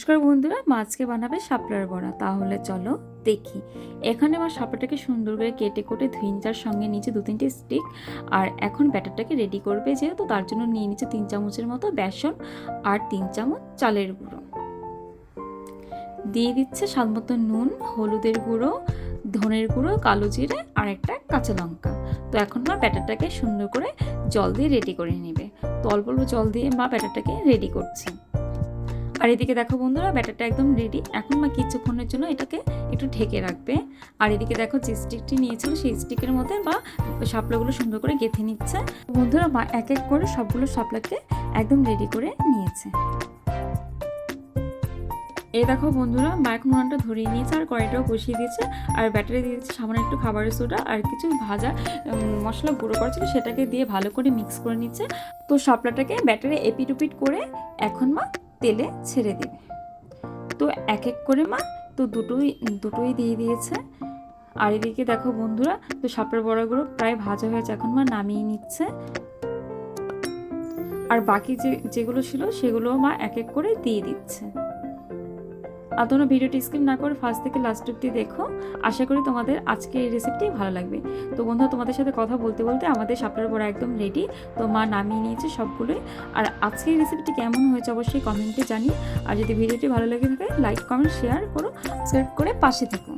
নমস্কার বন্ধুরা, মাছকে বানাবে শাপলার বড়া। তাহলে চলো দেখি। এখানে আমার শাপলাটাকে সুন্দর করে কেটে কোটে ধুইনচার সঙ্গে নিচে দু তিনটে স্টিক আর এখন ব্যাটারটাকে রেডি করবে যেহেতু তার জন্য নিয়ে নিচ্ছে তিন চামচের মতো বেসন আর তিন চামচ চালের গুঁড়ো। দিয়ে দিচ্ছে স্বাদ মতো নুন, হলুদের গুঁড়ো, ধনের গুঁড়ো, কালো জিরে আর একটা কাঁচা লঙ্কা। তো এখন মা ব্যাটারটাকে সুন্দর করে জল দিয়ে রেডি করে নেবে। তো অল্প অল্প জল দিয়ে মা ব্যাটারটাকে রেডি করছে। আর এদিকে দেখো বন্ধুরা, ব্যাটারটা একদম রেডি এখন মা কিছুক্ষণের জন্য এটাকে একটু ঢেকে রাখবে। আর এদিকে দেখো যে স্টিকটি নিয়েছিল, সেই স্টিকের মধ্যে বা শাপলাগুলো সুন্দর করে গেঁথে নিচ্ছে। বন্ধুরা, মা এক এক করে সবগুলো শাপলাকে একদম রেডি করে নিয়েছে। এই দেখো বন্ধুরা, মা এখন উনানটা ধরিয়ে নিয়েছে আর কড়াইটাও বসিয়ে দিয়েছে। আর ব্যাটারি দিয়ে দিয়েছে সামান্য একটু খাবারের সোডা আর কিছু ভাজা মশলা গুঁড়ো করা ছিল, সেটাকে দিয়ে ভালো করে মিক্স করে নিচ্ছে। তো শাপলাটাকে ব্যাটারে এপিট উপিট করে এখন মা তেলে ছেড়ে দেবে। তো এক এক করে মা তো দুটোই দুটোই দিয়ে দিয়েছে। আর এদিকে দেখো বন্ধুরা, তো সাপের বড়াগুলো প্রায় ভাজা হয়েছে, এখন মা নামিয়ে নিচ্ছে। আর বাকি যে, যেগুলো ছিল সেগুলো মা এক এক করে দিয়ে দিচ্ছে। আর তোমরা ভিডিওটি স্কিপ না করে ফার্স্ট থেকে লাস্ট অব্দি দেখো। আশা করি তোমাদের আজকে এই রেসিপিটি ভালো লাগবে। তো বন্ধুরা, তোমাদের সাথে কথা বলতে বলতে আমাদের সাপটার বড়া একদম রেডি তো মা নামিয়ে নিয়েছে সবগুলোই। আর আজকে এই রেসিপিটি কেমন হয়েছে অবশ্যই কমেন্টে জানি আর যদি ভিডিওটি ভালো লেগে থাকে লাইক কমেন্ট শেয়ার করো। সাবস্ক্রাইব করে পাশে থেকো।